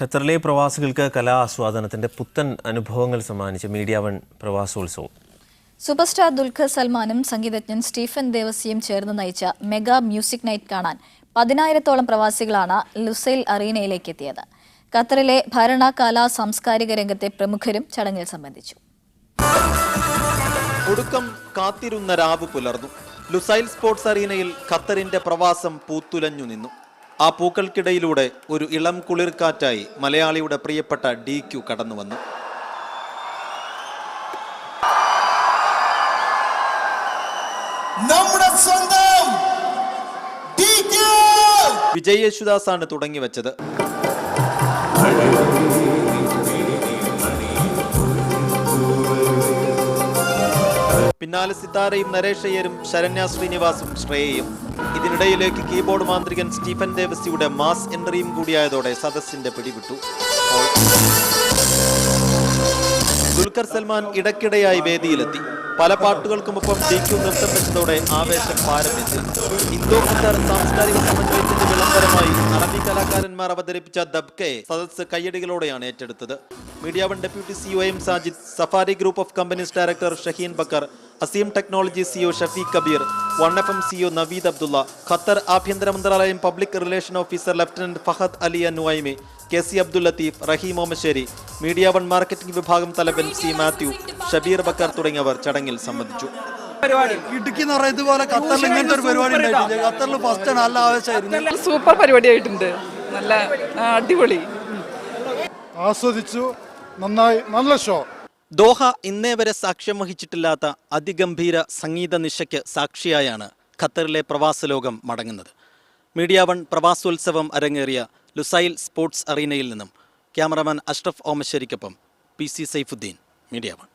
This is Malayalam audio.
ഖത്തറിലെ പ്രവാസികൾക്ക് കലാ ആസ്വാദനത്തിന്റെ പുത്തൻ അനുഭവങ്ങൾ സമ്മാനിച്ച് മീഡിയ വൺ പ്രവാസോത്സവം. സൂപ്പർസ്റ്റാർ ദുൽഖർ സൽമാനും സംഗീതജ്ഞൻ സ്റ്റീഫൻ ദേവസിയും ചേർന്ന് നയിച്ച മെഗാ മ്യൂസിക് നൈറ്റ് കാണാൻ പതിനായിരത്തോളം പ്രവാസികളാണ് ലുസൈൽ അറീനയിലേക്ക് എത്തിയത്. ഖത്തറിലെ ഭരണ കലാ സാംസ്കാരിക രംഗത്തെ പ്രമുഖരും ചടങ്ങിൽ സംബന്ധിച്ചു. ഒടുക്കം കാത്തിരുന്ന രാവ് പുലർന്നു. ലുസൈൽ സ്പോർട്സ് അറീനയിൽ ഖത്തറിന്റെ പ്രവാസം പൂത്തുലഞ്ഞു നിന്നു. ആ പൂക്കൾക്കിടയിലൂടെ ഒരു ഇളം കുളിർക്കാറ്റായി മലയാളിയുടെ പ്രിയപ്പെട്ട ഡി ക്യു കടന്നു വന്നു നമ്മുടെ സ്വന്തം DQ! വിജയ് യേശുദാസാണ് തുടങ്ങി വെച്ചത് പിന്നാലെ സിത്താരയും നരേഷയ്യരും ശരണ്യ ശ്രീനിവാസും ശ്രേയയും ഇതിനിടയിലേക്ക് കീബോർഡ് മാന്ത്രികൻ സ്റ്റീഫൻ ദേവസിയുടെ മാസ് എൻട്രിയും കൂടിയായതോടെ സദസ്സിന്റെ പിടിവിട്ടു. ദുൽഖർ സൽമാൻ ഇടയ്ക്കിടെയായി വേദിയിലെത്തി. പല പാട്ടുകൾക്കുമൊപ്പം ഡി ക്യു നൃത്തം വെച്ചതോടെ ആവേശം പാരമെത്തി ഇന്തോ ഖത്തർ സാംസ്കാരിക സമന്വയത്തിന്റെ വിളംബരമായി അറബി കലാകാരന്മാർ അവതരിപ്പിച്ച ദബ്കയെ സദസ് കയ്യടികളോടെയാണ് ഏറ്റെടുത്തത്. Media one deputy CEO M Sajid Safari group of companies director Shaheen Bakker Azeem technology CEO Shafeeq Kabeer one F M CEO Naveed Abdulla Qatar ആഭ്യന്തര മന്ത്രാലയം public relation officer lieutenant Fahad Ali Nuaimi K C Abdul Latheef Raheem Omassery media one marketing വിഭാഗം തലവൻ സി മാത്യു ഷബീർ ബക്കർ തുടങ്ങിയവർ ചടങ്ങിൽ സംബന്ധിച്ചു. ഇടുക്കി എന്ന് പറയുന്നത് ഇതുപോലെ ഖത്തറിൽ ഇങ്ങനത്തെ ഒരു പരിപാടി ഉണ്ടായിട്ടില്ല. ഖത്തറിൽ ഫസ്റ്റ് നല്ല ആവേശമായിരുന്നു. നല്ല സൂപ്പർ പരിപാടിയായിട്ടുണ്ട്. നല്ല അടിപൊളി. ആസ്വദിച്ചു. നന്നായി. നല്ല ഷോ ദോഹ ഇന്നേ വരെ സാക്ഷ്യം വഹിച്ചിട്ടില്ലാത്ത അതിഗംഭീര സംഗീത നിശയ്ക്ക് സാക്ഷിയായാണ് ഖത്തറിലെ പ്രവാസലോകം മടങ്ങുന്നത്. മീഡിയ വൺ പ്രവാസോത്സവം അരങ്ങേറിയ ലുസൈൽ സ്പോർട്സ് അറീനയിൽ നിന്നും cameraman Ashraf ഓമശ്ശേരിക്കൊപ്പം P C Saifudheen media one.